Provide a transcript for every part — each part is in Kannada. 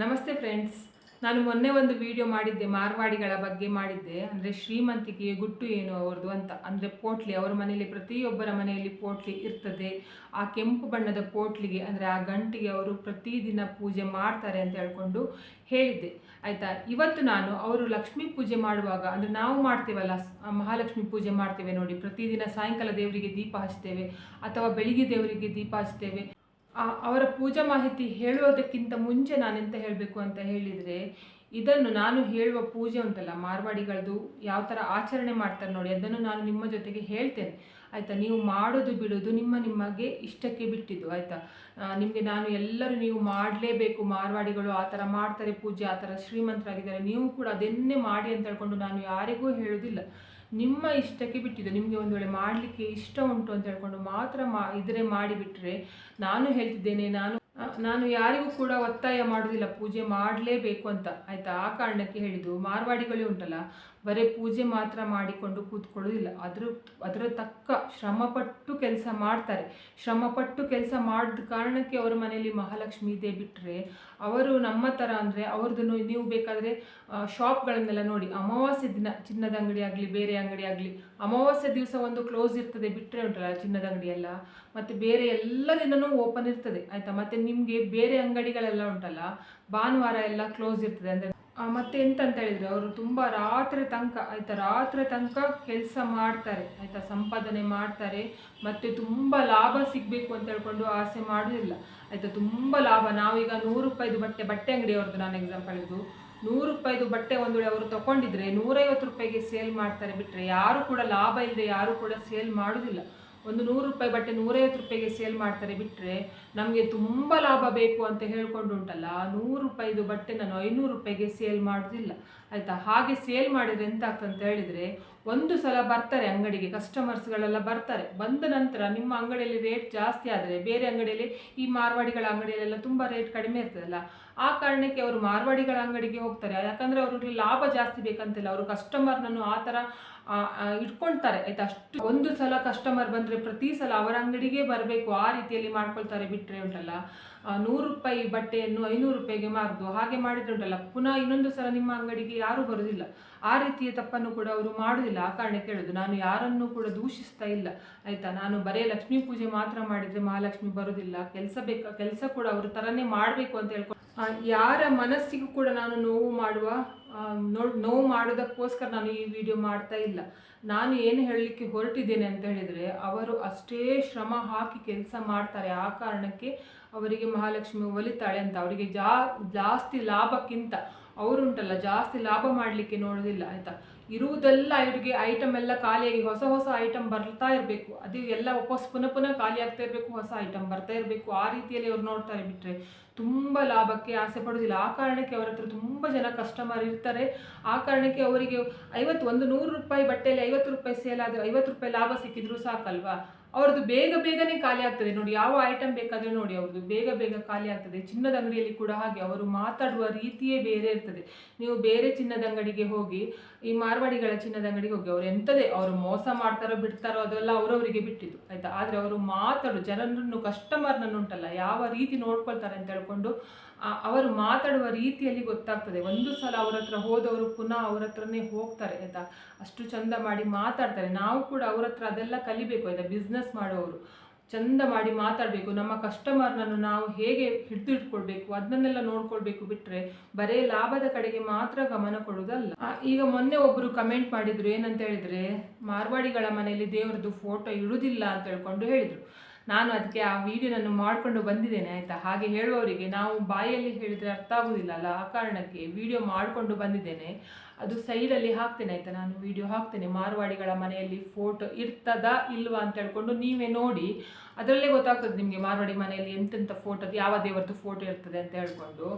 ನಮಸ್ತೆ ಫ್ರೆಂಡ್ಸ್ ನಾನು ಮೊನ್ನೆ ಒಂದು ವಿಡಿಯೋ ಮಾಡಿದ್ದೆ, ಮಾರ್ವಾಡಿಗಳ ಬಗ್ಗೆ ಮಾಡಿದ್ದೆ. ಅಂದರೆ ಶ್ರೀಮಂತಿಕೆಯ ಗುಟ್ಟು ಏನು ಅವ್ರದ್ದು ಅಂತ. ಅಂದರೆ ಪೋಟ್ಲಿ, ಅವರ ಮನೆಯಲ್ಲಿ, ಪ್ರತಿಯೊಬ್ಬರ ಮನೆಯಲ್ಲಿ ಪೋಟ್ಲಿ ಇರ್ತದೆ. ಆ ಕೆಂಪು ಬಣ್ಣದ ಪೋಟ್ಲಿಗೆ, ಅಂದರೆ ಆ ಗಂಟಿಗೆ ಅವರು ಪ್ರತಿದಿನ ಪೂಜೆ ಮಾಡ್ತಾರೆ ಅಂತ ಹೇಳ್ಕೊಂಡು ಹೇಳಿದ್ದೆ. ಆಯಿತಾ? ಇವತ್ತು ನಾನು ಅವರು ಲಕ್ಷ್ಮೀ ಪೂಜೆ ಮಾಡುವಾಗ, ಅಂದರೆ ನಾವು ಮಾಡ್ತೇವಲ್ಲ ಮಹಾಲಕ್ಷ್ಮಿ ಪೂಜೆ ಮಾಡ್ತೇವೆ ನೋಡಿ. ಪ್ರತಿದಿನ ಸಾಯಂಕಾಲ ದೇವರಿಗೆ ದೀಪ ಹಚ್ತೇವೆ ಅಥವಾ ಬೆಳಿಗ್ಗೆ ದೇವರಿಗೆ ದೀಪ ಹಚ್ತೇವೆ ಅವರ ಪೂಜಾ ಮಾಹಿತಿ ಹೇಳುವುದಕ್ಕಿಂತ ಮುಂಚೆ ನಾನೆಂತ ಹೇಳಬೇಕು ಅಂತ ಹೇಳಿದರೆ, ಇದನ್ನು ನಾನು ಹೇಳುವ ಪೂಜೆ ಉಂಟಲ್ಲ ಮಾರ್ವಾಡಿಗಳದ್ದು ಯಾವ ಥರ ಆಚರಣೆ ಮಾಡ್ತಾರೆ ನೋಡಿ, ಅದನ್ನು ನಾನು ನಿಮ್ಮ ಜೊತೆಗೆ ಹೇಳ್ತೇನೆ. ಆಯಿತಾ? ನೀವು ಮಾಡೋದು ಬಿಡೋದು ನಿಮ್ಮ ನಿಮಗೆ ಇಷ್ಟಕ್ಕೆ ಬಿಟ್ಟಿದ್ದು, ಆಯಿತಾ? ನಿಮಗೆ ನಾನು ಎಲ್ಲರೂ ನೀವು ಮಾಡಲೇಬೇಕು, ಮಾರ್ವಾಡಿಗಳು ಆ ಥರ ಮಾಡ್ತಾರೆ ಪೂಜೆ, ಆ ಥರ ಶ್ರೀಮಂತರಾಗಿದ್ದಾರೆ, ನೀವು ಕೂಡ ಅದನ್ನೇ ಮಾಡಿ ಅಂತ ಹೇಳ್ಕೊಂಡು ನಾನು ಯಾರಿಗೂ ಹೇಳೋದಿಲ್ಲ. ನಿಮ್ಮ ಇಷ್ಟಕ್ಕೆ ಬಿಟ್ಟಿದ್ದು ನಿಮಗೆ ಒಂದು ವೇಳೆ ಮಾಡಲಿಕ್ಕೆ ಇಷ್ಟ ಉಂಟು ಅಂತ ಹೇಳ್ಕೊಂಡು ಮಾತ್ರ ಮಾ, ಇದ್ರೆ ಮಾಡಿಬಿಟ್ರೆ ನಾನು ಹೇಳ್ತಿದ್ದೇನೆ, ನಾನು ನಾನು ಯಾರಿಗೂ ಕೂಡ ಒತ್ತಾಯ ಮಾಡೋದಿಲ್ಲ ಪೂಜೆ ಮಾಡಲೇಬೇಕು ಅಂತ. ಆಯಿತಾ? ಆ ಕಾರಣಕ್ಕೆ ಹೇಳಿದ್ದು. ಮಾರ್ವಾಡಿಗಳೇ ಉಂಟಲ್ಲ? ಬರೀ ಪೂಜೆ ಮಾತ್ರ ಮಾಡಿಕೊಂಡು ಕೂತ್ಕೊಳ್ಳೋದಿಲ್ಲ. ಅದ್ರ ಅದರ ತಕ್ಕ ಶ್ರಮಪಟ್ಟು ಕೆಲಸ ಮಾಡ್ತಾರೆ. ಶ್ರಮಪಟ್ಟು ಕೆಲಸ ಮಾಡಿದ ಕಾರಣಕ್ಕೆ ಅವರ ಮನೆಯಲ್ಲಿ ಮಹಾಲಕ್ಷ್ಮಿ ಇದೆ ಬಿಟ್ಟರೆ ಅವರು ನಮ್ಮ ಥರ ಅಂದರೆ ಅವ್ರದ್ದು ನೀವು ಬೇಕಾದರೆ ಶಾಪ್ಗಳನ್ನೆಲ್ಲ ನೋಡಿ. ಅಮಾವಾಸ್ಯೆ ದಿನ ಚಿನ್ನದ ಅಂಗಡಿ ಆಗಲಿ, ಬೇರೆ ಅಂಗಡಿ ಆಗಲಿ, ಅಮಾವಾಸ್ಯೆ ದಿವಸ ಒಂದು ಕ್ಲೋಸ್ ಇರ್ತದೆ ಬಿಟ್ಟರೆ ಉಂಟಲ್ಲ ಚಿನ್ನದ ಅಂಗಡಿ ಎಲ್ಲ? ಮತ್ತು ಬೇರೆ ಎಲ್ಲ ದಿನವೂ ಓಪನ್ ಇರ್ತದೆ. ಆಯಿತಾ? ಮತ್ತು ನಿಮಗೆ ಬೇರೆ ಅಂಗಡಿಗಳೆಲ್ಲ ಉಂಟಲ್ಲ? ಭಾನುವಾರ ಎಲ್ಲ ಕ್ಲೋಸ್ ಇರ್ತದೆ ಅಂದರೆ ಮತ್ತೆ ಎಂತ ಅಂತ ಹೇಳಿದ್ರೆ ಅವರು ತುಂಬ ರಾತ್ರಿ ತನಕ, ಆಯಿತಾ, ರಾತ್ರಿ ತನಕ ಕೆಲಸ ಮಾಡ್ತಾರೆ, ಆಯಿತಾ, ಸಂಪಾದನೆ ಮಾಡ್ತಾರೆ, ಮತ್ತೆ ತುಂಬ ಲಾಭ ಸಿಗಬೇಕು ಅಂತ ಹೇಳ್ಕೊಂಡು ಆಸೆ ಮಾಡೋದಿಲ್ಲ. ಆಯಿತಾ, ತುಂಬ ಲಾಭ. ನಾವೀಗ ನೂರು ರೂಪಾಯಿದು ಬಟ್ಟೆ ಬಟ್ಟೆ ಅಂಗಡಿ ಅವ್ರದ್ದು ನಾನು ಎಕ್ಸಾಂಪಲ್ ಇದು ನೂರು ರೂಪಾಯಿದು ಬಟ್ಟೆ ಒಂದು ವೇಳೆ ಅವರು ತಗೊಂಡಿದ್ರೆ ನೂರೈವತ್ತು ರೂಪಾಯಿಗೆ ಸೇಲ್ ಮಾಡ್ತಾರೆ ಬಿಟ್ಟರೆ ಯಾರು ಕೂಡ ಲಾಭ ಇಲ್ಲದೆ ಯಾರು ಕೂಡ ಸೇಲ್ ಮಾಡೋದಿಲ್ಲ. ಒಂದು ನೂರು ರೂಪಾಯಿ ಬಟ್ಟೆ ನೂರೈವತ್ತು ರೂಪಾಯಿಗೆ ಸೇಲ್ ಮಾಡ್ತಾರೆ ಬಿಟ್ಟರೆ ನಮಗೆ ತುಂಬ ಲಾಭ ಬೇಕು ಅಂತ ಹೇಳ್ಕೊಂಡು ಉಂಟಲ್ಲ ನೂರು ರೂಪಾಯಿದು ಬಟ್ಟೆ ನಾನು ಐನೂರು ರೂಪಾಯಿಗೆ ಸೇಲ್ ಮಾಡೋದಿಲ್ಲ. ಆಯಿತಾ? ಹಾಗೆ ಸೇಲ್ ಮಾಡಿದರೆ ಎಂತ ಆಗ್ತದೆ ಅಂತ ಹೇಳಿದರೆ ಒಂದು ಸಲ ಬರ್ತಾರೆ ಅಂಗಡಿಗೆ, ಕಸ್ಟಮರ್ಸ್ಗಳೆಲ್ಲ ಬರ್ತಾರೆ. ಬಂದ ನಂತರ ನಿಮ್ಮ ಅಂಗಡಿಯಲ್ಲಿ ರೇಟ್ ಜಾಸ್ತಿ ಆದರೆ ಬೇರೆ ಅಂಗಡಿಯಲ್ಲಿ ಈ ಮಾರ್ವಾಡಿಗಳ ಅಂಗಡಿಯಲ್ಲೆಲ್ಲ ತುಂಬ ರೇಟ್ ಕಡಿಮೆ ಇರ್ತದಲ್ಲ, ಆ ಕಾರಣಕ್ಕೆ ಅವರು ಮಾರ್ವಾಡಿಗಳ ಅಂಗಡಿಗೆ ಹೋಗ್ತಾರೆ. ಯಾಕಂದರೆ ಅವ್ರಿಗೆ ಲಾಭ ಜಾಸ್ತಿ ಬೇಕಂತಿಲ್ಲ. ಅವರು ಕಸ್ಟಮರ್ನನ್ನು ಆ ಥರ ಇಟ್ಕೊಳ್ತಾರೆ, ಆಯ್ತಾ? ಅಷ್ಟು ಒಂದು ಸಲ ಕಸ್ಟಮರ್ ಬಂದರೆ ಪ್ರತಿ ಸಲ ಅವರ ಅಂಗಡಿಗೆ ಬರಬೇಕು, ಆ ರೀತಿಯಲ್ಲಿ ಮಾಡ್ಕೊಳ್ತಾರೆ ಬಿಟ್ಟರೆ ಉಂಟಲ್ಲ? ನೂರು ರೂಪಾಯಿ ಬಟ್ಟೆಯನ್ನು ಐನೂರು ರೂಪಾಯಿಗೆ ಮಾರ್ದು, ಹಾಗೆ ಮಾಡಿದ್ರೆ ಉಂಟಲ್ಲ? ಪುನಃ ಇನ್ನೊಂದು ಸಲ ನಿಮ್ಮ ಅಂಗಡಿಗೆ ಯಾರೂ ಬರೋದಿಲ್ಲ. ಆ ರೀತಿಯ ತಪ್ಪನ್ನು ಕೂಡ ಅವರು ಮಾಡೋದಿಲ್ಲ. ಆ ಕಾರಣಕ್ಕೆ ಹೇಳೋದು, ನಾನು ಯಾರನ್ನು ಕೂಡ ದೂಷಿಸ್ತಾ ಇಲ್ಲ, ಆಯಿತಾ? ನಾನು ಬರೇ ಲಕ್ಷ್ಮೀ ಪೂಜೆ ಮಾತ್ರ ಮಾಡಿದರೆ ಮಹಾಲಕ್ಷ್ಮಿ ಬರೋದಿಲ್ಲ. ಕೆಲಸ ಬೇಕಾ, ಕೆಲಸ ಕೂಡ ಅವ್ರ ಥರನೇ ಮಾಡಬೇಕು ಅಂತ ಹೇಳ್ಕೊಂಡು ಯಾರ ಮನಸ್ಸಿಗೂ ಕೂಡ ನಾನು ನೋವು ಮಾಡುವ ನೋವು ಮಾಡೋದಕ್ಕೋಸ್ಕರ ನಾನು ಈ ವಿಡಿಯೋ ಮಾಡ್ತಾ ಇಲ್ಲ. ನಾನು ಏನು ಹೇಳಲಿಕ್ಕೆ ಹೊರಟಿದ್ದೇನೆ ಅಂತ ಹೇಳಿದರೆ, ಅವರು ಅಷ್ಟೇ ಶ್ರಮ ಹಾಕಿ ಕೆಲಸ ಮಾಡ್ತಾರೆ. ಆ ಕಾರಣಕ್ಕೆ ಅವರಿಗೆ ಮಹಾಲಕ್ಷ್ಮಿ ಒಲಿತಾಳೆ ಅಂತ. ಅವರಿಗೆ ಜಾ, ಜಾಸ್ತಿ ಲಾಭಕ್ಕಿಂತ, ಅವರುಂಟಲ್ಲ, ಜಾಸ್ತಿ ಲಾಭ ಮಾಡಲಿಕ್ಕೆ ನೋಡೋದಿಲ್ಲ, ಆಯಿತಾ? ಇರುವುದೆಲ್ಲ ಇವ್ರಿಗೆ ಐಟಮ್ ಎಲ್ಲ ಖಾಲಿಯಾಗಿ ಹೊಸ ಹೊಸ ಐಟಮ್ ಬರ್ತಾ ಇರಬೇಕು. ಅದು ಎಲ್ಲ ವಾಪಸ್ ಪುನಃ ಪುನಃ ಖಾಲಿ ಆಗ್ತಾ ಇರಬೇಕು, ಹೊಸ ಐಟಮ್ ಬರ್ತಾ ಇರಬೇಕು. ಆ ರೀತಿಯಲ್ಲಿ ಅವ್ರು ನೋಡ್ತಾರೆ ಬಿಟ್ಟರೆ ತುಂಬ ಲಾಭಕ್ಕೆ ಆಸೆ ಪಡೋದಿಲ್ಲ ಆ ಕಾರಣಕ್ಕೆ ಅವರ ಹತ್ರ ತುಂಬ ಜನ ಕಸ್ಟಮರ್ ಇರ್ತಾರೆ. ಆ ಕಾರಣಕ್ಕೆ ಅವರಿಗೆ ಐವತ್ತು ಒಂದು ನೂರು ರೂಪಾಯಿ ಬಟ್ಟೆಯಲ್ಲಿ ಐವತ್ತು ರೂಪಾಯಿ ಸೇಲ್ ಆದರೆ ಐವತ್ತು ರೂಪಾಯಿ ಲಾಭ ಸಿಕ್ಕಿದ್ರು ಸಾಕಲ್ವಾ? ಅವ್ರದ್ದು ಬೇಗ ಬೇಗನೆ ಖಾಲಿ ಆಗ್ತದೆ. ನೋಡಿ ಯಾವ ಐಟಮ್ ಬೇಕಾದರೂ ನೋಡಿ ಅವ್ರದ್ದು ಬೇಗ ಬೇಗ ಖಾಲಿ ಆಗ್ತದೆ. ಚಿನ್ನದ ಅಂಗಡಿಯಲ್ಲಿ ಕೂಡ ಹಾಗೆ ಅವರು ಮಾತಾಡುವ ರೀತಿಯೇ ಬೇರೆ ಇರ್ತದೆ. ನೀವು ಬೇರೆ ಚಿನ್ನದ ಅಂಗಡಿಗೆ ಹೋಗಿ, ಈ ಮಾರ್ವಾಡಿಗಳ ಚಿನ್ನದ ಅಂಗಡಿಗೆ ಹೋಗಿ, ಅವ್ರು ಎಂಥದೇ ಅವರು ಮೋಸ ಮಾಡ್ತಾರೋ ಬಿಡ್ತಾರೋ ಅದೆಲ್ಲ ಅವರವರಿಗೆ ಬಿಟ್ಟಿದ್ದು, ಆಯಿತಾ? ಆದರೆ ಅವರು ಮಾತಾಡು, ಜನರನ್ನು ಕಸ್ಟಮರ್ನನ್ನು ಉಂಟಲ್ಲ ಯಾವ ರೀತಿ ನೋಡ್ಕೊಳ್ತಾರೆ ಅಂತ ಹೇಳ್ಕೊಂಡು ಅವರು ಮಾತಾಡುವ ರೀತಿಯಲ್ಲಿ ಗೊತ್ತಾಗ್ತದೆ. ಒಂದು ಸಲ ಅವ್ರ ಹತ್ರ ಹೋದವರು ಪುನಃ ಅವ್ರ ಹತ್ರನೇ ಹೋಗ್ತಾರೆ, ಆಯ್ತಾ? ಅಷ್ಟು ಚಂದ ಮಾಡಿ ಮಾತಾಡ್ತಾರೆ. ನಾವು ಕೂಡ ಅವ್ರ ಹತ್ರ ಅದೆಲ್ಲ ಕಲಿಬೇಕು, ಆಯ್ತಾ? ಬಿಸ್ನೆಸ್ ಮಾಡುವವರು. ಚಂದ ಮಾಡಿ ಮಾತಾಡಬೇಕು. ನಮ್ಮ ಕಸ್ಟಮರ್ನನ್ನು ನಾವು ಹೇಗೆ ಹಿಡಿದು ಇಟ್ಕೊಳ್ಬೇಕು ಅದನ್ನೆಲ್ಲ ನೋಡ್ಕೊಳ್ಬೇಕು ಬಿಟ್ಟರೆ ಬರೇ ಲಾಭದ ಕಡೆಗೆ ಮಾತ್ರ ಗಮನ ಕೊಡೋದಲ್ಲ ಈಗ ಮೊನ್ನೆ ಒಬ್ಬರು ಕಮೆಂಟ್ ಮಾಡಿದರು, ಏನಂತ ಹೇಳಿದರೆ, ಮಾರ್ವಾಡಿಗಳ ಮನೆಯಲ್ಲಿ ದೇವರದ್ದು ಫೋಟೋ ಇಡುವುದಿಲ್ಲ ಅಂತ ಹೇಳ್ಕೊಂಡು ಹೇಳಿದರು. ನಾನು ಅದಕ್ಕೆ ಆ ವಿಡಿಯೋನನ್ನು ಮಾಡಿಕೊಂಡು ಬಂದಿದ್ದೇನೆ, ಆಯಿತಾ? ಹಾಗೆ ಹೇಳುವವರಿಗೆ ನಾವು ಬಾಯಲ್ಲಿ ಹೇಳಿದರೆ ಅರ್ಥ ಆಗೋದಿಲ್ಲ ಅಲ್ಲ? ಆ ಕಾರಣಕ್ಕೆ ವಿಡಿಯೋ ಮಾಡಿಕೊಂಡು ಬಂದಿದ್ದೇನೆ. ಅದು ಸೈಡಲ್ಲಿ ಹಾಕ್ತೇನೆ, ಆಯಿತಾ? ನಾನು ವಿಡಿಯೋ ಹಾಕ್ತೇನೆ. ಮಾರ್ವಾಡಿಗಳ ಮನೆಯಲ್ಲಿ ಫೋಟೋ ಇರ್ತದಾ ಇಲ್ವಾ ಅಂತ ಹೇಳ್ಕೊಂಡು ನೀವೇ ನೋಡಿ. ಅದರಲ್ಲೇ ಗೊತ್ತಾಗ್ತದೆ ನಿಮಗೆ ಮಾರ್ವಾಡಿ ಮನೆಯಲ್ಲಿ ಎಂತೆಂಥ ಫೋಟೋ, ಯಾವ ದೇವರದ್ದು ಫೋಟೋ ಇರ್ತದೆ ಅಂತ ಹೇಳ್ಕೊಂಡು.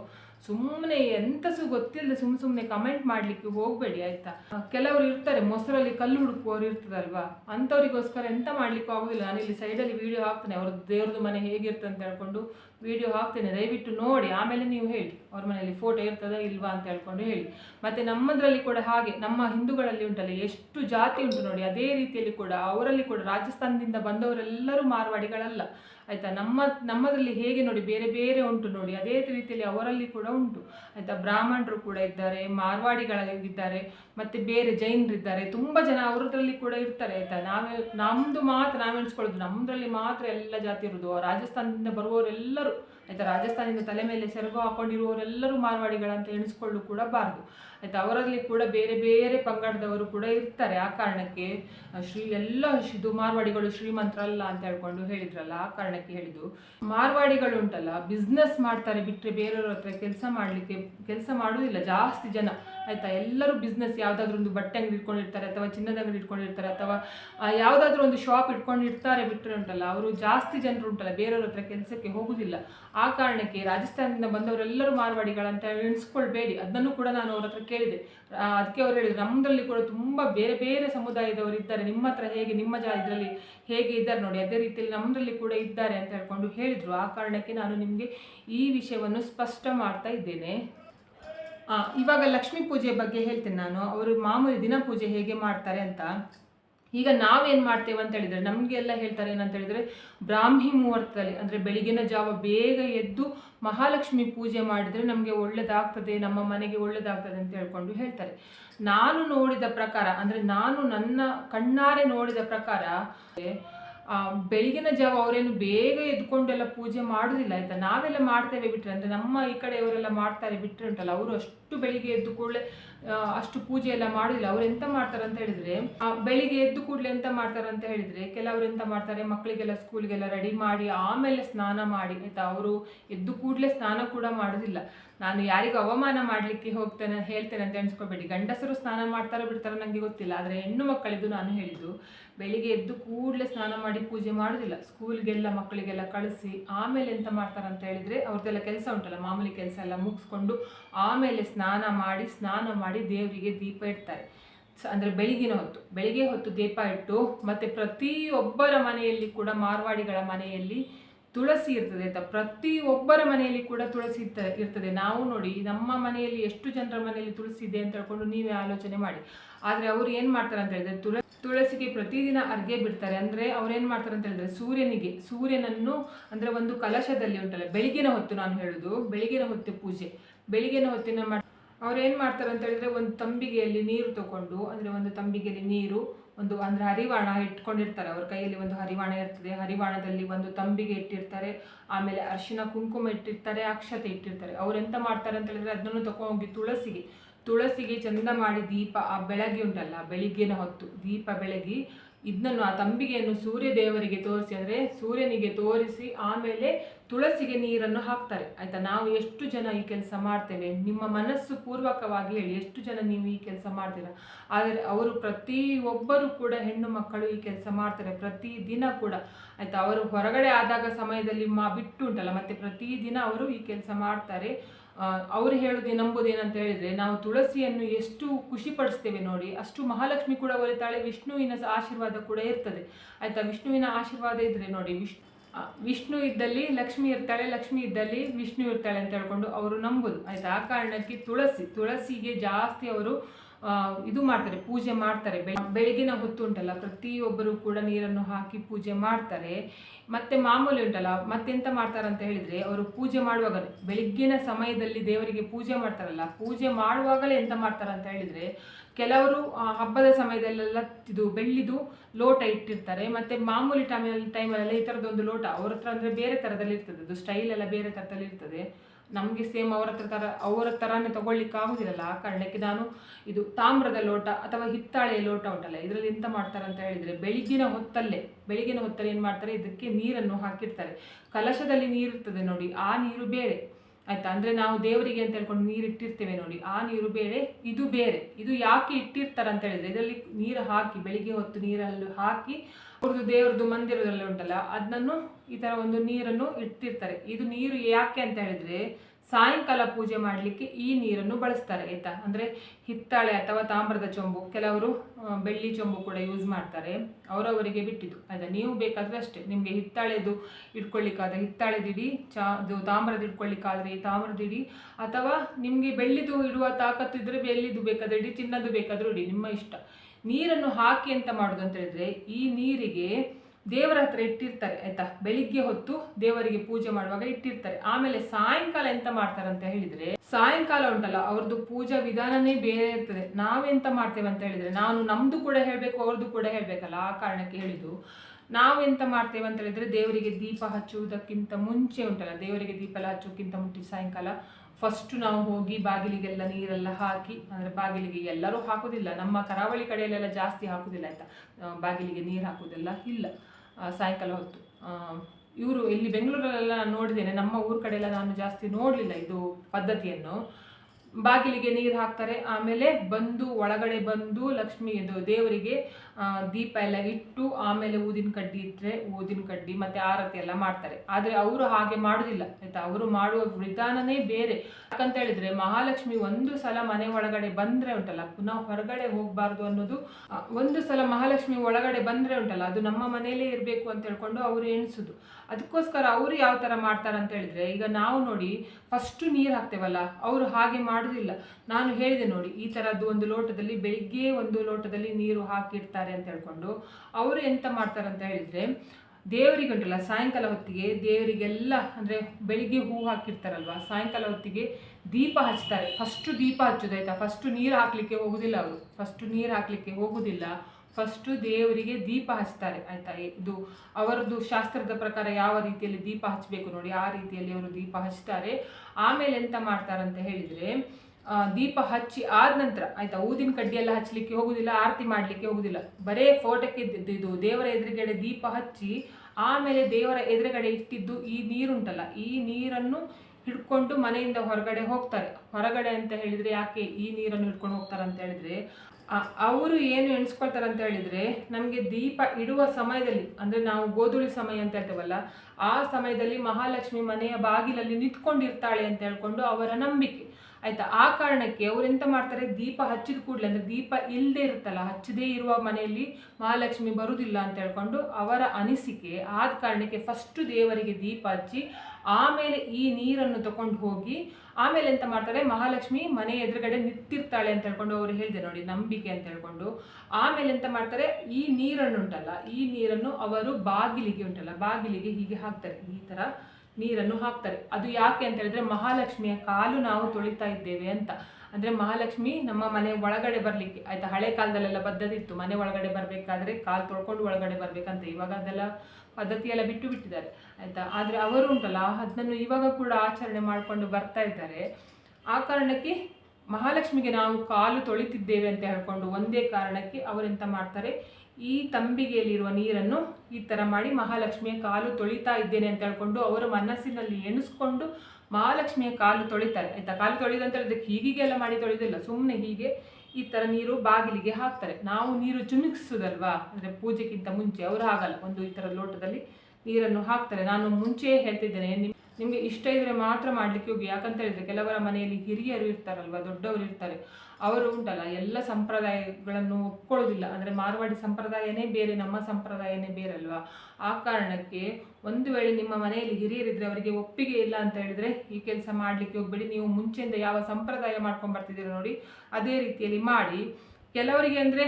ಸುಮ್ಮನೆ ಎಂತಸು ಗೊತ್ತಿಲ್ಲದೆ ಸುಮ್ಮ ಸುಮ್ಮನೆ ಕಮೆಂಟ್ ಮಾಡಲಿಕ್ಕೆ ಹೋಗಬೇಡಿ, ಆಯಿತಾ? ಕೆಲವರು ಇರ್ತಾರೆ ಮೊಸರಲ್ಲಿ ಕಲ್ಲು ಹುಡುಕುವವರು ಇರ್ತದಲ್ವಾ ಅಂತವರಿಗೋಸ್ಕರ ಎಂತ ಮಾಡ್ಲಿಕ್ಕೂ ಆಗೋದಿಲ್ಲ. ನಾನು ಇಲ್ಲಿ ಸೈಡಲ್ಲಿ ವಿಡಿಯೋ ಹಾಕ್ತೇನೆ ಅವ್ರದ್ದು ದೇವ್ರದ್ದು ಮನೆ ಹೇಗಿರ್ತದೆ ಅಂತ ಹೇಳ್ಕೊಂಡು ವಿಡಿಯೋ ಹಾಕ್ತೇನೆ. ದಯವಿಟ್ಟು ನೋಡಿ. ಆಮೇಲೆ ನೀವು ಹೇಳಿ. ಅವ್ರ ಮನೆಯಲ್ಲಿ ಫೋಟೋ ಇರ್ತದ ಇಲ್ವಾ ಅಂತ ಹೇಳ್ಕೊಂಡು ಹೇಳಿ. ಮತ್ತು ನಮ್ಮದ್ರಲ್ಲಿ ಕೂಡ ಹಾಗೆ. ನಮ್ಮ ಹಿಂದೂಗಳಲ್ಲಿ ಉಂಟಲ್ಲ, ಎಷ್ಟು ಜಾತಿ ಉಂಟು ನೋಡಿ. ಅದೇ ರೀತಿಯಲ್ಲಿ ಕೂಡ ಅವರಲ್ಲಿ ಕೂಡ, ರಾಜಸ್ಥಾನದಿಂದ ಬಂದವರೆಲ್ಲರೂ ಮಾರ್ವಾಡಿಗಳಲ್ಲ. ಆಯ್ತಾ? ನಮ್ಮ, ನಮ್ಮದ್ರಲ್ಲಿ ಹೇಗೆ ನೋಡಿ? ಬೇರೆ ಬೇರೆ ಉಂಟು ನೋಡಿ. ಅದೇ ರೀತಿಯಲ್ಲಿ ಅವರಲ್ಲಿ ಕೂಡ ಉಂಟು. ಆಯ್ತಾ? ಬ್ರಾಹ್ಮಣರು ಕೂಡ ಇದ್ದಾರೆ ಮಾರ್ವಾಡಿಗಳಿದ್ದಾರೆ ಮತ್ತೆ ಬೇರೆ ಜೈನರಿದ್ದಾರೆ ತುಂಬ ಜನ ಅವರದ್ರಲ್ಲಿ ಕೂಡ ಇರ್ತಾರೆ. ಆಯ್ತಾ? ನಾವೇ ನಮ್ಮದು ಮಾತ್ರ ನಾವೆನ್ಸ್ಕೊಳ್ಳೋದು ನಮ್ಮದ್ರಲ್ಲಿ ಮಾತ್ರ ಎಲ್ಲ ಜಾತಿ ಇರೋದು ರಾಜಸ್ಥಾನದಿಂದ ಬರುವವರೆಲ್ಲರೂ ಆಯ್ತಾ ರಾಜಸ್ಥಾನಿನ ತಲೆ ಮೇಲೆ ಸೆರಗು ಹಾಕೊಂಡಿರುವವರೆಲ್ಲರೂ ಮಾರ್ವಾಡಿಗಳಂತ ಎಣಿಸ್ಕೊಳ್ಳು ಕೂಡ ಬಾರದು. ಆಯ್ತಾ? ಅವರಲ್ಲಿ ಕೂಡ ಬೇರೆ ಬೇರೆ ಪಂಗಡದವರು ಕೂಡ ಇರ್ತಾರೆ. ಆ ಕಾರಣಕ್ಕೆ ಶ್ರೀ ಎಲ್ಲ ಇದು ಮಾರ್ವಾಡಿಗಳು ಶ್ರೀಮಂತರಲ್ಲ ಅಂತ ಹೇಳ್ಕೊಂಡು ಹೇಳಿದ್ರಲ್ಲ, ಆ ಕಾರಣಕ್ಕೆ ಹೇಳಿದ್ದು. ಮಾರ್ವಾಡಿಗಳು ಉಂಟಲ್ಲ ಬಿಸ್ನೆಸ್ ಮಾಡ್ತಾರೆ ಬಿಟ್ಟರೆ ಬೇರೆಯವ್ರ ಹತ್ರ ಕೆಲಸ ಮಾಡಲಿಕ್ಕೆ, ಕೆಲಸ ಮಾಡುವುದಿಲ್ಲ ಜಾಸ್ತಿ ಜನ. ಆಯ್ತಾ? ಎಲ್ಲರೂ ಬಿಸ್ನೆಸ್ ಯಾವುದಾದ್ರೂ ಒಂದು ಬಟ್ಟೆ ಅಂಗಡಿ ಇಟ್ಕೊಂಡಿರ್ತಾರೆ ಅಥವಾ ಚಿನ್ನದ ಅಂಗಡಿ ಇಟ್ಕೊಂಡಿರ್ತಾರೆ ಅಥವಾ ಯಾವುದಾದ್ರೂ ಒಂದು ಶಾಪ್ ಇಟ್ಕೊಂಡಿರ್ತಾರೆ ಬಿಟ್ಟರೆ ಉಂಟಲ್ಲ, ಅವರು ಜಾಸ್ತಿ ಜನರು ಉಂಟಲ್ಲ, ಬೇರೆಯವ್ರ ಹತ್ರ ಕೆಲಸಕ್ಕೆ ಹೋಗುದಿಲ್ಲ. ಆ ಕಾರಣಕ್ಕೆ ರಾಜಸ್ಥಾನದಿಂದ ಬಂದವರೆಲ್ಲರೂ ಮಾರ್ವಾಡಿಗಳಂತ ಎಣಿಸ್ಕೊಳ್ಬೇಡಿ. ಅದನ್ನು ಕೂಡ ನಾನು ಅವ್ರ ಹತ್ರ ಕೇಳಿದೆ. ಅದಕ್ಕೆ ಅವ್ರು ಹೇಳಿದ್ರು ನಮ್ಮದ್ರಲ್ಲಿ ಕೂಡ ತುಂಬ ಬೇರೆ ಬೇರೆ ಸಮುದಾಯದವರು ಇದ್ದಾರೆ. ನಿಮ್ಮ ಹತ್ರ ಹೇಗೆ, ನಿಮ್ಮ ಜಾ, ಇದರಲ್ಲಿ ಹೇಗೆ ಇದ್ದಾರೆ ನೋಡಿ, ಅದೇ ರೀತಿಯಲ್ಲಿ ನಮ್ಮದ್ರಲ್ಲಿ ಕೂಡ ಇದ್ದಾರೆ ಅಂತ ಹೇಳ್ಕೊಂಡು ಹೇಳಿದರು. ಆ ಕಾರಣಕ್ಕೆ ನಾನು ನಿಮಗೆ ಈ ವಿಷಯವನ್ನು ಸ್ಪಷ್ಟ ಮಾಡ್ತಾ ಇದ್ದೇನೆ. ಇವಾಗ ಲಕ್ಷ್ಮೀ ಪೂಜೆ ಬಗ್ಗೆ ಹೇಳ್ತೇನೆ ನಾನು. ಅವರು ಮಾಮೂಲಿ ದಿನ ಪೂಜೆ ಹೇಗೆ ಮಾಡ್ತಾರೆ ಅಂತ. ಈಗ ನಾವೇನು ಮಾಡ್ತೇವೆ ಅಂತ ಹೇಳಿದರೆ ನಮಗೆಲ್ಲ ಹೇಳ್ತಾರೆ ಏನಂತ ಹೇಳಿದರೆ, ಬ್ರಾಹ್ಮಿ ಮುಹೂರ್ತದಲ್ಲಿ, ಅಂದರೆ ಬೆಳಿಗಿನ ಜಾವ ಬೇಗ ಎದ್ದು ಮಹಾಲಕ್ಷ್ಮಿ ಪೂಜೆ ಮಾಡಿದರೆ ನಮಗೆ ಒಳ್ಳೆಯದಾಗ್ತದೆ ನಮ್ಮ ಮನೆಗೆ ಒಳ್ಳೆಯದಾಗ್ತದೆ ಅಂತ ಹೇಳ್ಕೊಂಡು ಹೇಳ್ತಾರೆ. ನಾನು ನೋಡಿದ ಪ್ರಕಾರ, ಅಂದರೆ ನಾನು ನನ್ನ ಕಣ್ಣಾರೆ ನೋಡಿದ ಪ್ರಕಾರ ಬೆಳಗಿನ ಜಾವ ಅವರೇನು ಬೇಗ ಎದ್ಕೊಂಡೆಲ್ಲ ಪೂಜೆ ಮಾಡುದಿಲ್ಲ, ಆಯ್ತಾ? ನಾವೆಲ್ಲ ಮಾಡ್ತೇವೆ ಬಿಟ್ರೆ, ಅಂದ್ರೆ ನಮ್ಮ ಈ ಕಡೆಯವರೆಲ್ಲ ಮಾಡ್ತಾರೆ ಬಿಟ್ರೆ ಉಂಟಲ್ಲ, ಅವರು ಅಷ್ಟು ಬೆಳಿಗ್ಗೆ ಎದ್ದು ಕೂಡಲೇ ಅಷ್ಟು ಪೂಜೆ ಎಲ್ಲ ಮಾಡುದಿಲ್ಲ ಅವ್ರು ಎಂತ ಮಾಡ್ತಾರೆ ಅಂತ ಹೇಳಿದ್ರೆ ಬೆಳಿಗ್ಗೆ ಎದ್ದು ಕೂಡಲೇ ಎಂತ ಮಾಡ್ತಾರೆ ಅಂತ ಹೇಳಿದ್ರೆ, ಕೆಲವರು ಎಂತ ಮಾಡ್ತಾರೆ, ಮಕ್ಕಳಿಗೆಲ್ಲ ಸ್ಕೂಲ್ಗೆಲ್ಲ ರೆಡಿ ಮಾಡಿ ಆಮೇಲೆ ಸ್ನಾನ ಮಾಡಿ, ಆಯ್ತಾ? ಅವರು ಎದ್ದು ಕೂಡಲೇ ಸ್ನಾನ ಕೂಡ ಮಾಡುದಿಲ್ಲ. ನಾನು ಯಾರಿಗೂ ಅವಮಾನ ಮಾಡಲಿಕ್ಕೆ ಹೋಗ್ತೇನೆ, ಹೇಳ್ತೇನೆ ಅಂತ ಅನ್ಸ್ಕೊಬೇಡಿ ಗಂಡಸರು ಸ್ನಾನ ಮಾಡ್ತಾರೋ ಬಿಡ್ತಾರೋ ನನಗೆ ಗೊತ್ತಿಲ್ಲ. ಆದರೆ ಹೆಣ್ಣು ಮಕ್ಕಳಿದ್ದು ನಾನು ಹೇಳಿದ್ದು, ಬೆಳಿಗ್ಗೆ ಎದ್ದು ಕೂಡಲೇ ಸ್ನಾನ ಮಾಡಿ ಪೂಜೆ ಮಾಡೋದಿಲ್ಲ. ಸ್ಕೂಲ್ಗೆಲ್ಲ ಮಕ್ಕಳಿಗೆಲ್ಲ ಕಳಿಸಿ ಆಮೇಲೆ ಎಂತ ಮಾಡ್ತಾರೆ ಅಂತ ಹೇಳಿದ್ರೆ, ಅವ್ರದ್ದೆಲ್ಲ ಕೆಲಸ ಉಂಟಲ್ಲ, ಮಾಮೂಲಿ ಕೆಲಸ ಎಲ್ಲ ಮುಗಿಸ್ಕೊಂಡು ಆಮೇಲೆ ಸ್ನಾನ ಮಾಡಿ ಸ್ನಾನ ಮಾಡಿ ದೇವರಿಗೆ ದೀಪ ಇಡ್ತಾರೆ. ಅಂದರೆ ಬೆಳಗಿನ ಹೊತ್ತು. ಬೆಳಿಗ್ಗೆ ಹೊತ್ತು ದೀಪ ಇಟ್ಟು, ಮತ್ತೆ ಪ್ರತಿಯೊಬ್ಬರ ಮನೆಯಲ್ಲಿ ಕೂಡ ಮಾರ್ವಾಡಿಗಳ ಮನೆಯಲ್ಲಿ ತುಳಸಿ ಇರ್ತದೆ ಅಂತ. ಪ್ರತಿಯೊಬ್ಬರ ಮನೆಯಲ್ಲಿ ಕೂಡ ತುಳಸಿ ಇರ್ತ- ಇರ್ತದೆ. ನಾವು ನೋಡಿ, ನಮ್ಮ ಮನೆಯಲ್ಲಿ ಎಷ್ಟು ಜನರ ಮನೆಯಲ್ಲಿ ತುಳಸಿ ಇದೆ ಅಂತ ಹೇಳ್ಕೊಂಡು ನೀವೇ ಆಲೋಚನೆ ಮಾಡಿ. ಆದರೆ ಅವ್ರು ಏನು ಮಾಡ್ತಾರೆ ಅಂತ ಹೇಳಿದ್ರೆ, ತುಳ, ತುಳಸಿಗೆ ಪ್ರತಿದಿನ ಅರ್ಗೆ ಬಿಡ್ತಾರೆ. ಅಂದರೆ ಅವ್ರು ಏನು ಮಾಡ್ತಾರೆ ಅಂತ ಹೇಳಿದ್ರೆ, ಸೂರ್ಯನಿಗೆ, ಸೂರ್ಯನನ್ನು ಅಂದರೆ ಒಂದು ಕಲಶದಲ್ಲಿ ಉಂಟಲ್ಲ, ಬೆಳಗಿನ ಹೊತ್ತು ನಾನು ಹೇಳೋದು, ಬೆಳಗಿನ ಹೊತ್ತು ಪೂಜೆ. ಬೆಳಗಿನ ಹೊತ್ತಿನ ಮಾಡಿ ಅವ್ರು ಏನು ಮಾಡ್ತಾರೆ ಅಂತ ಹೇಳಿದ್ರೆ ಒಂದು ತಂಬಿಗೆಯಲ್ಲಿ ನೀರು ತಗೊಂಡು, ಅಂದರೆ ಒಂದು ತಂಬಿಗೆಯಲ್ಲಿ ನೀರು, ಒಂದು ಅಂದರೆ ಹರಿವಾಣ ಇಟ್ಕೊಂಡಿರ್ತಾರೆ. ಅವ್ರ ಕೈಯಲ್ಲಿ ಒಂದು ಹರಿವಾಣ ಇರ್ತದೆ. ಹರಿವಾಣದಲ್ಲಿ ಒಂದು ತಂಬಿಗೆ ಇಟ್ಟಿರ್ತಾರೆ. ಆಮೇಲೆ ಅರಿಶಿನ ಕುಂಕುಮ ಇಟ್ಟಿರ್ತಾರೆ, ಅಕ್ಷತೆ ಇಟ್ಟಿರ್ತಾರೆ. ಅವ್ರು ಎಂತ ಮಾಡ್ತಾರೆ ಅಂತ ಹೇಳಿದ್ರೆ ಅದನ್ನು ತಗೊಂಡೋಗಿ ತುಳಸಿಗೆ ತುಳಸಿಗೆ ಚಂದ ಮಾಡಿ ದೀಪ ಆ ಬೆಳಗ್ಗೆ ಉಂಟಲ್ಲ, ಬೆಳಿಗ್ಗಿನ ಹೊತ್ತು ದೀಪ ಬೆಳಗಿ ಇದನ್ನು ಆ ತಂಬಿಗೆಯನ್ನು ಸೂರ್ಯ ದೇವರಿಗೆ ತೋರಿಸಿ, ಅಂದರೆ ಸೂರ್ಯನಿಗೆ ತೋರಿಸಿ ಆಮೇಲೆ ತುಳಸಿಗೆ ನೀರನ್ನು ಹಾಕ್ತಾರೆ. ಆಯಿತಾ? ನಾವು ಎಷ್ಟು ಜನ ಈ ಕೆಲಸ ಮಾಡ್ತೇವೆ? ನಿಮ್ಮ ಮನಸ್ಸು ಪೂರ್ವಕವಾಗಿ ಹೇಳಿ, ಎಷ್ಟು ಜನ ನೀವು ಈ ಕೆಲಸ ಮಾಡ್ತೀರಾ? ಆದರೆ ಅವರು ಪ್ರತಿ ಒಬ್ಬರು ಕೂಡ ಹೆಣ್ಣು ಮಕ್ಕಳು ಈ ಕೆಲಸ ಮಾಡ್ತಾರೆ, ಪ್ರತಿ ದಿನ ಕೂಡ. ಆಯಿತಾ? ಅವರು ಹೊರಗಡೆ ಆದಾಗ ಸಮಯದಲ್ಲಿ ಮಾ, ಬಿಟ್ಟು ಉಂಟಲ್ಲ, ಮತ್ತೆ ಪ್ರತಿದಿನ ಅವರು ಈ ಕೆಲಸ ಮಾಡ್ತಾರೆ. ಅವ್ರು ಹೇಳೋದು ನಂಬುದು ಹೇಳಿದರೆ, ನಾವು ತುಳಸಿಯನ್ನು ಎಷ್ಟು ಖುಷಿ ಪಡಿಸ್ತೇವೆ ನೋಡಿ, ಅಷ್ಟು ಮಹಾಲಕ್ಷ್ಮಿ ಕೂಡ ಒಲಿತಾಳೆ ವಿಷ್ಣುವಿನ ಆಶೀರ್ವಾದ ಕೂಡ ಇರ್ತದೆ. ಆಯ್ತಾ? ವಿಷ್ಣುವಿನ ಆಶೀರ್ವಾದ ಇದ್ದರೆ ನೋಡಿ, ವಿಷ್ಣು ವಿಷ್ಣು ಇದ್ದಲ್ಲಿ ಲಕ್ಷ್ಮಿ ಇರ್ತಾಳೆ, ಲಕ್ಷ್ಮಿ ಇದ್ದಲ್ಲಿ ವಿಷ್ಣು ಇರ್ತಾಳೆ ಅಂತ ಹೇಳ್ಕೊಂಡು ಅವರು ನಂಬುದು. ಆಯ್ತಾ? ಆ ಕಾರಣಕ್ಕೆ ತುಳಸಿ, ತುಳಸಿಗೆ ಜಾಸ್ತಿ ಅವರು ಇದು ಮಾಡ್ತಾರೆ, ಪೂಜೆ ಮಾಡ್ತಾರೆ. ಬೆಳ- ಬೆಳಗಿನ ಹೊತ್ತು ಉಂಟಲ್ಲ ಪ್ರತಿಯೊಬ್ಬರು ಕೂಡ ನೀರನ್ನು ಹಾಕಿ ಪೂಜೆ ಮಾಡ್ತಾರೆ. ಮತ್ತೆ ಮಾಮೂಲಿ ಉಂಟಲ್ಲ ಮತ್ತೆಂತ ಮಾಡ್ತಾರೆ ಅಂತ ಹೇಳಿದ್ರೆ, ಅವರು ಪೂಜೆ ಮಾಡುವಾಗ, ಬೆಳಗ್ಗಿನ ಸಮಯದಲ್ಲಿ ದೇವರಿಗೆ ಪೂಜೆ ಮಾಡ್ತಾರಲ್ಲ, ಪೂಜೆ ಮಾಡುವಾಗಲೇ ಎಂತ ಮಾಡ್ತಾರೆ ಅಂತ ಹೇಳಿದ್ರೆ, ಕೆಲವರು ಹಬ್ಬದ ಸಮಯದಲ್ಲೆಲ್ಲ ಇದು ಬೆಳ್ಳಿದು ಲೋಟ ಇಟ್ಟಿರ್ತಾರೆ, ಮತ್ತೆ ಮಾಮೂಲಿ ಟೈಮಲ್ಲಿ ಟೈಮಲ್ಲೆಲ್ಲ ಈ ಥರದ್ದೊಂದು ಲೋಟ ಅವ್ರ ಹತ್ರ ಅಂದರೆ ಬೇರೆ ಥರದಲ್ಲಿ ಇರ್ತದೆ ಅದು ಸ್ಟೈಲ್ ಎಲ್ಲ ಬೇರೆ ಥರದಲ್ಲಿ ಇರ್ತದೆ ನಮಗೆ ಸೇಮ್ ಅವರ ಹತ್ರ ಥರ ಅವರ ಥರನೇ ತಗೊಳ್ಳಿಕ್ಕೆ ಆಗೋದಿಲ್ಲಲ್ಲ ಆ ಕಾರಣಕ್ಕೆ ನಾನು ಇದು ತಾಮ್ರದ ಲೋಟ ಅಥವಾ ಹಿತ್ತಾಳೆಯ ಲೋಟ ಉಂಟಲ್ಲ, ಇದರಲ್ಲಿ ಎಂತ ಮಾಡ್ತಾರೆ ಅಂತ ಹೇಳಿದರೆ ಬೆಳಿಗ್ಗಿನ ಹೊತ್ತಲ್ಲೇ, ಬೆಳಿಗ್ಗಿನ ಹೊತ್ತಲ್ಲಿ ಏನು ಮಾಡ್ತಾರೆ? ಇದಕ್ಕೆ ನೀರನ್ನು ಹಾಕಿರ್ತಾರೆ ಕಲಶದಲ್ಲಿ ನೀರು ಇರ್ತದೆ ನೋಡಿ, ಆ ನೀರು ಬೇರೆ. ಆಯ್ತಾ? ಅಂದರೆ ನಾವು ದೇವರಿಗೆ ಅಂತ ಹೇಳ್ಕೊಂಡು ನೀರು ಇಟ್ಟಿರ್ತೇವೆ ನೋಡಿ. ಆ ನೀರು ಬೇರೆ, ಇದು ಬೇರೆ. ಇದು ಯಾಕೆ ಇಟ್ಟಿರ್ತಾರೆ ಅಂತ ಹೇಳಿದ್ರೆ, ಇದರಲ್ಲಿ ನೀರು ಹಾಕಿ, ಬೆಳಿಗ್ಗೆ ಹೊತ್ತು ನೀರಲ್ಲಿ ಹಾಕಿ, ಅವ್ರದ್ದು ದೇವ್ರದ್ದು ಮಂದಿರದಲ್ಲಿ ಉಂಟಲ್ಲ, ಅದನ್ನು ಈ ಥರ ಒಂದು ನೀರನ್ನು ಇಟ್ಟಿರ್ತಾರೆ. ಇದು ನೀರು ಯಾಕೆ ಅಂತ ಹೇಳಿದ್ರೆ ಸಾಯಂಕಾಲ ಪೂಜೆ ಮಾಡಲಿಕ್ಕೆ ಈ ನೀರನ್ನು ಬಳಸ್ತಾರೆ, ಆಯಿತಾ? ಅಂದರೆ ಹಿತ್ತಾಳೆ ಅಥವಾ ತಾಮ್ರದ ಚೊಂಬು, ಕೆಲವರು ಬೆಳ್ಳಿ ಚೊಂಬು ಕೂಡ ಯೂಸ್ ಮಾಡ್ತಾರೆ. ಅವರವರಿಗೆ ಬಿಟ್ಟಿದ್ದು. ಆಯ್ತಾ? ನೀವು ಬೇಕಾದರೆ ಅಷ್ಟೇ. ನಿಮಗೆ ಹಿತ್ತಾಳೆದು ಇಟ್ಕೊಳ್ಳಿಕ್ಕಾದ್ರೆ ಹಿತ್ತಾಳೆದಿಡಿ ಚಾ, ಅದು ತಾಮ್ರದ ಇಟ್ಕೊಳ್ಳಿಕ್ಕಾದರೆ ತಾಮ್ರದಿಡಿ ಅಥವಾ ನಿಮಗೆ ಬೆಳ್ಳಿದು ಇಡುವ ತಾಕತ್ತು ಇದ್ದರೆ ಬೆಳ್ಳಿದು ಬೇಕಾದ್ರೆ ಇಡಿ ಚಿನ್ನದು ಬೇಕಾದರೂ ಇಡಿ. ನಿಮ್ಮ ಇಷ್ಟ. ನೀರನ್ನು ಹಾಕಿ ಅಂತ ಮಾಡೋದು ಅಂತ ಹೇಳಿದ್ರೆ, ಈ ನೀರಿಗೆ ದೇವರ ಹತ್ರ ಇಟ್ಟಿರ್ತಾರೆ, ಆಯ್ತಾ? ಬೆಳಿಗ್ಗೆ ಹೊತ್ತು ದೇವರಿಗೆ ಪೂಜೆ ಮಾಡುವಾಗ ಇಟ್ಟಿರ್ತಾರೆ. ಆಮೇಲೆ ಸಾಯಂಕಾಲ ಎಂತ ಮಾಡ್ತಾರೆ ಅಂತ ಹೇಳಿದ್ರೆ, ಸಾಯಂಕಾಲ ಉಂಟಲ್ಲ ಅವ್ರದ್ದು ಪೂಜಾ ವಿಧಾನನೇ ಬೇರೆ ಇರ್ತದೆ. ನಾವೆಂತ ಮಾಡ್ತೇವೆ ಅಂತ ಹೇಳಿದ್ರೆ, ನಾನು ನಮ್ದು ಕೂಡ ಹೇಳ್ಬೇಕು ಅವ್ರದ್ದು ಕೂಡ ಹೇಳ್ಬೇಕಲ್ಲ, ಆ ಕಾರಣಕ್ಕೆ ಹೇಳಿದ್ದು. ನಾವೆಂತ ಮಾಡ್ತೇವೆ ಅಂತ ಹೇಳಿದ್ರೆ, ದೇವರಿಗೆ ದೀಪ ಹಚ್ಚುವುದಕ್ಕಿಂತ ಮುಂಚೆ ಉಂಟಲ್ಲ, ದೇವರಿಗೆ ದೀಪ ಎಲ್ಲ ಹಚ್ಚೋಕ್ಕಿಂತ ಮುಂಚೆ ಸಾಯಂಕಾಲ ಫಸ್ಟ್ ನಾವು ಹೋಗಿ ಬಾಗಿಲಿಗೆಲ್ಲ ನೀರೆಲ್ಲ ಹಾಕಿ, ಅಂದರೆ ಬಾಗಿಲಿಗೆ ಎಲ್ಲರೂ ಹಾಕೋದಿಲ್ಲ ನಮ್ಮ ಕರಾವಳಿ ಕಡೆಯಲ್ಲೆಲ್ಲ ಜಾಸ್ತಿ ಹಾಕೋದಿಲ್ಲ ಆಯ್ತಾ? ಬಾಗಿಲಿಗೆ ನೀರು ಹಾಕೋದೆಲ್ಲ ಇಲ್ಲ. ಸಾಯಂಕಾಲ ಹೊತ್ತು. ಇವರು ಇಲ್ಲಿ ಬೆಂಗಳೂರಲ್ಲೆಲ್ಲ ನೋಡಿದ್ದೇನೆ. ನಮ್ಮ ಊರ ಕಡೆಯೆಲ್ಲ ನಾನು ಜಾಸ್ತಿ ನೋಡಲಿಲ್ಲ ಇದು ಪದ್ಧತಿಯನ್ನು. ಬಾಗಿಲಿಗೆ ನೀರು ಹಾಕ್ತಾರೆ. ಆಮೇಲೆ ಬಂದು ಒಳಗಡೆ ಬಂದು ಲಕ್ಷ್ಮಿ ಇದು ದೇವರಿಗೆ ದೀಪ ಎಲ್ಲ ಇಟ್ಟು ಆಮೇಲೆ ಊದಿನ ಕಡ್ಡಿ ಇಟ್ಟರೆ ಊದಿನ ಕಡ್ಡಿ ಮತ್ತೆ ಆರತಿ ಎಲ್ಲ ಮಾಡ್ತಾರೆ. ಆದರೆ ಅವರು ಹಾಗೆ ಮಾಡುದಿಲ್ಲ, ಆಯ್ತಾ? ಅವರು ಮಾಡುವ ವಿಧಾನನೇ ಬೇರೆ. ಯಾಕಂತ ಹೇಳಿದ್ರೆ ಮಹಾಲಕ್ಷ್ಮಿ ಒಂದು ಸಲ ಮನೆ ಒಳಗಡೆ ಬಂದ್ರೆ ಉಂಟಲ್ಲ, ಪುನಃ ಹೊರಗಡೆ ಹೋಗಬಾರ್ದು ಅನ್ನೋದು ಒಂದು ಸಲ ಮಹಾಲಕ್ಷ್ಮಿ ಒಳಗಡೆ ಬಂದ್ರೆ ಉಂಟಲ್ಲ, ಅದು ನಮ್ಮ ಮನೆಯಲ್ಲೇ ಇರಬೇಕು ಅಂತ ಹೇಳ್ಕೊಂಡು ಅವರು ಎಣಿಸುದು. ಅದಕ್ಕೋಸ್ಕರ ಅವರು ಯಾವ ಥರ ಮಾಡ್ತಾರೆ ಅಂತ ಹೇಳಿದ್ರೆ, ಈಗ ನಾವು ನೋಡಿ ಫಸ್ಟು ನೀರು ಹಾಕ್ತೇವಲ್ಲ, ಅವರು ಹಾಗೆ ಮಾಡೋದಿಲ್ಲ. ನಾನು ಹೇಳಿದೆ ನೋಡಿ, ಈ ಥರದ್ದು ಒಂದು ಲೋಟದಲ್ಲಿ ಬೆಳಿಗ್ಗೆ ಒಂದು ಲೋಟದಲ್ಲಿ ನೀರು ಹಾಕಿಡ್ತಾರೆ ಅಂತ ಹೇಳ್ಕೊಂಡು ಅವರು ಎಂತ ಮಾಡ್ತಾರೆ ಅಂತ ಹೇಳಿದ್ರೆ, ದೇವರಿಗಂಟಲ್ಲ ಸಾಯಂಕಾಲ ಹೊತ್ತಿಗೆ ದೇವರಿಗೆಲ್ಲ ಅಂದರೆ ಬೆಳಿಗ್ಗೆ ಹೂ ಹಾಕಿರ್ತಾರಲ್ವಾ, ಸಾಯಂಕಾಲ ಹೊತ್ತಿಗೆ ದೀಪ ಹಚ್ತಾರೆ. ಫಸ್ಟು ದೀಪ ಹಚ್ಚೋದಾಯ್ತಾ ಫಸ್ಟು ನೀರು ಹಾಕಲಿಕ್ಕೆ ಹೋಗುದಿಲ್ಲ ಅವರು. ಫಸ್ಟು ನೀರು ಹಾಕಲಿಕ್ಕೆ ಹೋಗುದಿಲ್ಲ. ಫಸ್ಟು ದೇವರಿಗೆ ದೀಪ ಹಚ್ತಾರೆ, ಆಯ್ತಾ? ಇದು ಅವರದ್ದು ಶಾಸ್ತ್ರದ ಪ್ರಕಾರ ಯಾವ ರೀತಿಯಲ್ಲಿ ದೀಪ ಹಚ್ಚಬೇಕು ನೋಡಿ, ಆ ರೀತಿಯಲ್ಲಿ ಅವರು ದೀಪ ಹಚ್ತಾರೆ. ಆಮೇಲೆ ಎಂತ ಮಾಡ್ತಾರಂತ ಹೇಳಿದ್ರೆ ದೀಪ ಹಚ್ಚಿ ಆದ ನಂತರ, ಆಯ್ತಾ? ಊದಿನ ಕಡ್ಡಿಯೆಲ್ಲ ಹಚ್ಚಲಿಕ್ಕೆ ಹೋಗುದಿಲ್ಲ, ಆರತಿ ಮಾಡಲಿಕ್ಕೆ ಹೋಗುದಿಲ್ಲ. ಬರೇ ಫೋಟೋಕ್ಕೆ ಇದು ದೇವರ ಎದುರುಗಡೆ ದೀಪ ಹಚ್ಚಿ, ಆಮೇಲೆ ದೇವರ ಎದುರುಗಡೆ ಇಟ್ಟಿದ್ದು ಈ ನೀರುಂಟಲ್ಲ, ಈ ನೀರನ್ನು ಹಿಡ್ಕೊಂಡು ಮನೆಯಿಂದ ಹೊರಗಡೆ ಹೋಗ್ತಾರೆ. ಹೊರಗಡೆ ಅಂತ ಹೇಳಿದ್ರೆ ಯಾಕೆ ಈ ನೀರನ್ನು ಹಿಡ್ಕೊಂಡು ಹೋಗ್ತಾರೆ ಅಂತ ಹೇಳಿದ್ರೆ ಅವರು ಏನು ಎಣಿಸ್ಕೊಳ್ತಾರೆ ಅಂತ ಹೇಳಿದ್ರೆ, ನಮಗೆ ದೀಪ ಇಡುವ ಸಮಯದಲ್ಲಿ, ಅಂದ್ರೆ ನಾವು ಗೋಧುಳಿ ಸಮಯ ಅಂತ ಹೇಳ್ತೇವಲ್ಲ, ಆ ಸಮಯದಲ್ಲಿ ಮಹಾಲಕ್ಷ್ಮಿ ಮನೆಯ ಬಾಗಿಲಲ್ಲಿ ನಿಂತ್ಕೊಂಡಿರ್ತಾಳೆ ಅಂತ ಹೇಳ್ಕೊಂಡು ಅವರ ನಂಬಿಕೆ. ಆಯ್ತಾ? ಆ ಕಾರಣಕ್ಕೆ ಅವ್ರು ಎಂತ ಮಾಡ್ತಾರೆ? ದೀಪ ಹಚ್ಚಿದ ಕೂಡಲೇ, ಅಂದ್ರೆ ದೀಪ ಇಲ್ಲದೆ ಇರುತ್ತಲ್ಲ, ಹಚ್ಚದೇ ಇರುವ ಮನೆಯಲ್ಲಿ ಮಹಾಲಕ್ಷ್ಮಿ ಬರುವುದಿಲ್ಲ ಅಂತ ಹೇಳ್ಕೊಂಡು ಅವರ ಅನಿಸಿಕೆ ಆದ ಕಾರಣಕ್ಕೆ ಫಸ್ಟ್ ದೇವರಿಗೆ ದೀಪ ಹಚ್ಚಿ, ಆಮೇಲೆ ಈ ನೀರನ್ನು ತಕೊಂಡು ಹೋಗಿ, ಆಮೇಲೆ ಎಂತ ಮಾಡ್ತಾರೆ ಮಹಾಲಕ್ಷ್ಮಿ ಮನೆ ಎದುರುಗಡೆ ನಿಂತಿರ್ತಾಳೆ ಅಂತ ಹೇಳ್ಕೊಂಡು ಅವರು ಹೇಳಿದೆ ನೋಡಿ, ನಂಬಿಕೆ ಅಂತ ಹೇಳ್ಕೊಂಡು. ಆಮೇಲೆ ಎಂತ ಮಾಡ್ತಾರೆ? ಈ ನೀರನ್ನು ಉಂಟಲ್ಲ ಈ ನೀರನ್ನು ಅವರು ಬಾಗಿಲಿಗೆ ಉಂಟಲ್ಲ, ಬಾಗಿಲಿಗೆ ಹೀಗೆ ಹಾಕ್ತಾರೆ, ಈ ತರ ನೀರನ್ನು ಹಾಕ್ತಾರೆ. ಅದು ಯಾಕೆ ಅಂತ ಹೇಳಿದ್ರೆ ಮಹಾಲಕ್ಷ್ಮಿಯ ಕಾಲು ನಾವು ತೊಳಿತಾ ಇದ್ದೇವೆ ಅಂತ. ಅಂದ್ರೆ ಮಹಾಲಕ್ಷ್ಮಿ ನಮ್ಮ ಮನೆ ಒಳಗಡೆ ಬರಲಿಕ್ಕೆ, ಆಯ್ತಾ ಹಳೆ ಕಾಲದಲ್ಲೆಲ್ಲ ಪದ್ಧತಿ ಇತ್ತು ಮನೆ ಒಳಗಡೆ ಬರಬೇಕಾದ್ರೆ ಕಾಲು ತೊಳ್ಕೊಂಡು ಒಳಗಡೆ ಬರಬೇಕಂತ. ಇವಾಗ ಅದೆಲ್ಲ ಪದ್ಧತಿಯೆಲ್ಲ ಬಿಟ್ಟು ಬಿಟ್ಟಿದ್ದಾರೆ, ಆಯಿತಾ? ಆದ್ರೆ ಅವರು ಉಂಟಲ್ಲ ಅದನ್ನು ಇವಾಗ ಕೂಡ ಆಚರಣೆ ಮಾಡ್ಕೊಂಡು ಬರ್ತಾ ಇದ್ದಾರೆ. ಆ ಕಾರಣಕ್ಕೆ ಮಹಾಲಕ್ಷ್ಮಿಗೆ ನಾವು ಕಾಲು ತೊಳಿತಿದ್ದೇವೆ ಅಂತ ಹೇಳ್ಕೊಂಡು ಒಂದೇ ಕಾರಣಕ್ಕೆ ಅವರೆಂತ ಮಾಡ್ತಾರೆ? ಈ ತಂಬಿಗೆಯಲ್ಲಿರುವ ನೀರನ್ನು ಈ ಥರ ಮಾಡಿ ಮಹಾಲಕ್ಷ್ಮಿಯ ಕಾಲು ತೊಳಿತಾ ಇದ್ದೇನೆ ಅಂತ ಹೇಳ್ಕೊಂಡು ಅವರ ಮನಸ್ಸಿನಲ್ಲಿ ಎಣಿಸ್ಕೊಂಡು ಮಹಾಲಕ್ಷ್ಮಿಯ ಕಾಲು ತೊಳಿತಾರೆ. ಆಯಿತಾ? ಕಾಲು ತೊಳೆದಂತ ಹೇಳಿದ್ರೆ ಹೀಗಿಗೆಲ್ಲ ಮಾಡಿ ತೊಳೆದಿಲ್ಲ. ಸುಮ್ಮನೆ ಹೀಗೆ ಈ ಥರ ನೀರು ಬಾಗಿಲಿಗೆ ಹಾಕ್ತಾರೆ. ನಾವು ನೀರು ಚುಮುಕಿಸೋದಲ್ವಾ ಅಂದರೆ ಪೂಜೆಗಿಂತ ಮುಂಚೆ. ಅವರು ಆಗಲ್ಲ ಒಂದು ಈ ಥರ ಲೋಟದಲ್ಲಿ ನೀರನ್ನು ಹಾಕ್ತಾರೆ. ನಾನು ಮುಂಚೆಯೇ ಹೇಳ್ತಿದ್ದೇನೆ ನಿಮಗೆ ಇಷ್ಟ ಇದ್ರೆ ಮಾತ್ರ ಮಾಡಲಿಕ್ಕೆ ಹೋಗಿ. ಯಾಕಂತ ಹೇಳಿದ್ರೆ ಕೆಲವರ ಮನೆಯಲ್ಲಿ ಹಿರಿಯರು ಇರ್ತಾರಲ್ವ, ದೊಡ್ಡವರು ಇರ್ತಾರೆ. ಅವರು ಉಂಟಲ್ಲ, ಎಲ್ಲ ಸಂಪ್ರದಾಯಗಳನ್ನು ಒಪ್ಕೊಳ್ಳೋದಿಲ್ಲ. ಅಂದರೆ ಮಾರ್ವಾಡಿ ಸಂಪ್ರದಾಯನೇ ಬೇರೆ, ನಮ್ಮ ಸಂಪ್ರದಾಯನೇ ಬೇರೆ ಅಲ್ವಾ ಆ ಕಾರಣಕ್ಕೆ ಒಂದು ವೇಳೆ ನಿಮ್ಮ ಮನೆಯಲ್ಲಿ ಹಿರಿಯರಿದ್ರೆ ಅವರಿಗೆ ಒಪ್ಪಿಗೆ ಇಲ್ಲ ಅಂತ ಹೇಳಿದ್ರೆ ಈ ಕೆಲಸ ಮಾಡಲಿಕ್ಕೆ ಹೋಗಬೇಡಿ. ನೀವು ಮುಂಚೆಯಿಂದ ಯಾವ ಸಂಪ್ರದಾಯ ಮಾಡ್ಕೊಂಡು ಬರ್ತಿದ್ದೀರ ನೋಡಿ, ಅದೇ ರೀತಿಯಲ್ಲಿ ಮಾಡಿ. ಕೆಲವರಿಗೆ ಅಂದರೆ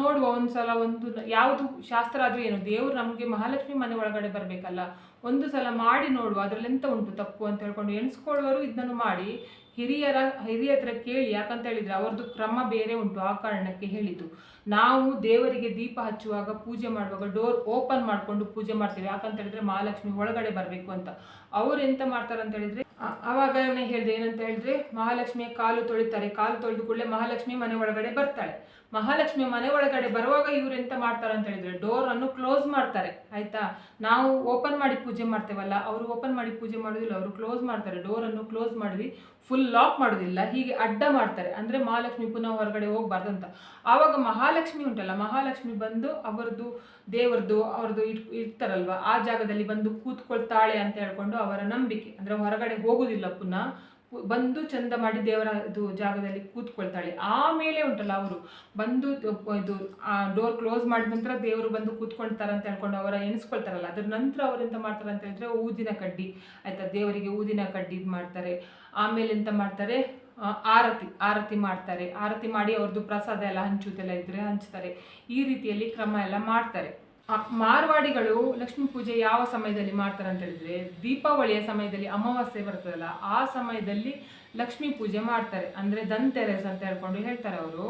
ನೋಡುವ ಒಂದು ಸಲ ಒಂದು ಯಾವುದು ಶಾಸ್ತ್ರ ಆದರೂ ಏನು, ದೇವರು ನಮಗೆ ಮಹಾಲಕ್ಷ್ಮಿ ಮನೆ ಒಳಗಡೆ ಬರಬೇಕಲ್ಲ. ಒಂದು ಸಲ ಮಾಡಿ ನೋಡುವ, ಅದರಲ್ಲಿ ಎಂತ ಉಂಟು, ತಪ್ಪು ಅಂತ ಹೇಳ್ಕೊಂಡು ಎಣಿಸ್ಕೊಳ್ಳುವರು ಇದನ್ನು ಮಾಡಿ ಹಿರಿಯರ, ಹಿರಿಯ ಹತ್ರ ಕೇಳಿ, ಯಾಕಂತ ಹೇಳಿದ್ರೆ ಅವ್ರದ್ದು ಕ್ರಮ ಬೇರೆ ಉಂಟು ಆ ಕಾರಣಕ್ಕೆ ಹೇಳಿದ್ದು. ನಾವು ದೇವರಿಗೆ ದೀಪ ಹಚ್ಚುವಾಗ ಪೂಜೆ ಮಾಡುವಾಗ ಡೋರ್ ಓಪನ್ ಮಾಡಿಕೊಂಡು ಪೂಜೆ ಮಾಡ್ತೀವಿ. ಯಾಕಂತ ಹೇಳಿದ್ರೆ ಮಹಾಲಕ್ಷ್ಮಿ ಒಳಗಡೆ ಬರಬೇಕು ಅಂತ. ಅವ್ರು ಎಂತ ಮಾಡ್ತಾರೆ ಅಂತ ಹೇಳಿದ್ರೆ ಅವಾಗ ಆವಾಗನೇ ಹೇಳಿದೆ, ಏನಂತ ಹೇಳಿದ್ರೆ ಮಹಾಲಕ್ಷ್ಮಿಯ ಕಾಲು ತೊಳಿತಾರೆ. ಕಾಲು ತೊಳೆದು ಕೂಡಲೇ ಮಹಾಲಕ್ಷ್ಮಿ ಮನೆ ಒಳಗಡೆ ಬರ್ತಾಳೆ. ಮಹಾಲಕ್ಷ್ಮಿ ಮನೆ ಒಳಗಡೆ ಬರುವಾಗ ಇವ್ರು ಎಂತ ಮಾಡ್ತಾರೆ ಅಂತ ಹೇಳಿದ್ರೆ ಡೋರ್ ಅನ್ನು ಕ್ಲೋಸ್ ಮಾಡ್ತಾರೆ, ಆಯ್ತಾ? ನಾವು ಓಪನ್ ಮಾಡಿ ಪೂಜೆ ಮಾಡ್ತೇವಲ್ಲ, ಅವರು ಓಪನ್ ಮಾಡಿ ಪೂಜೆ ಮಾಡೋದಿಲ್ಲ, ಅವರು ಕ್ಲೋಸ್ ಮಾಡ್ತಾರೆ ಡೋರ್ ಅನ್ನು ಕ್ಲೋಸ್ ಮಾಡಿ ಫುಲ್ ಲಾಕ್ ಮಾಡೋದಿಲ್ಲ, ಹೀಗೆ ಅಡ್ಡ ಮಾಡ್ತಾರೆ, ಅಂದ್ರೆ ಮಹಾಲಕ್ಷ್ಮಿ ಪುನಃ ಹೊರಗಡೆ ಹೋಗ್ಬಾರ್ದು ಅಂತ ಆವಾಗ ಮಹಾಲಕ್ಷ್ಮಿ ಉಂಟಲ್ಲ, ಮಹಾಲಕ್ಷ್ಮಿ ಬಂದು ಅವರದ್ದು ದೇವರದು ಅವ್ರದ್ದು ಇಟ್ ಇರ್ತಾರಲ್ವಾ ಆ ಜಾಗದಲ್ಲಿ ಬಂದು ಕೂತ್ಕೊಳ್ತಾಳೆ ಅಂತ ಹೇಳ್ಕೊಂಡು ಅವರ ನಂಬಿಕೆ, ಅಂದ್ರೆ ಹೊರಗಡೆ ಹೋಗುದಿಲ್ಲ ಪುನಃ ಬಂದು ಚಂದ ಮಾಡಿ ದೇವರ ಇದು ಜಾಗದಲ್ಲಿ ಕೂತ್ಕೊಳ್ತಾಳೆ. ಆಮೇಲೆ ಉಂಟಲ್ಲ ಅವರು. ಬಂದು ಇದು- ಆ ಡೋರ್ ಕ್ಲೋಸ್ ಮಾಡಿದ ನಂತರ ದೇವರು ಬಂದು ಕೂತ್ಕೊಳ್ತಾರೆ ಅಂತ ಹೇಳ್ಕೊಂಡು ಅವರ ಎಣಿಸ್ಕೊಳ್ತಾರಲ್ಲ. ಅದ್ರ ನಂತರ ಅವ್ರು ಎಂತ ಮಾಡ್ತಾರೆ ಅಂತ ಹೇಳಿದ್ರೆ ಊದಿನ ಕಡ್ಡಿ. ಆಯ್ತಾ? ದೇವರಿಗೆ ಊದಿನ ಕಡ್ಡಿ ಇದು ಮಾಡ್ತಾರೆ. ಆಮೇಲೆ ಎಂತ ಮಾಡ್ತಾರೆ? ಆರತಿ ಆರತಿ ಮಾಡ್ತಾರೆ. ಆರತಿ ಮಾಡಿ ಅವ್ರದ್ದು ಪ್ರಸಾದ ಎಲ್ಲ ಹಂಚುತ್ತೆಲ್ಲ ಇದ್ರೆ ಹಂಚ್ತಾರೆ. ಈ ರೀತಿಯಲ್ಲಿ ಕ್ರಮ ಎಲ್ಲ ಮಾಡ್ತಾರೆ. ಮಾರ್ವಾಡಿಗಳು ಲಕ್ಷ್ಮೀ ಪೂಜೆ ಯಾವ ಸಮಯದಲ್ಲಿ ಮಾಡ್ತಾರೆ ಅಂತ ಹೇಳಿದ್ರೆ ದೀಪಾವಳಿಯ ಸಮಯದಲ್ಲಿ ಅಮಾವಾಸ್ಯೆ ಬರ್ತದಲ್ಲ, ಆ ಸಮಯದಲ್ಲಿ ಲಕ್ಷ್ಮೀ ಪೂಜೆ ಮಾಡ್ತಾರೆ. ಅಂದ್ರೆ ದಂತೆರಸ್ ಅಂತ ಹೇಳ್ಕೊಂಡು ಹೇಳ್ತಾರೆ ಅವರು.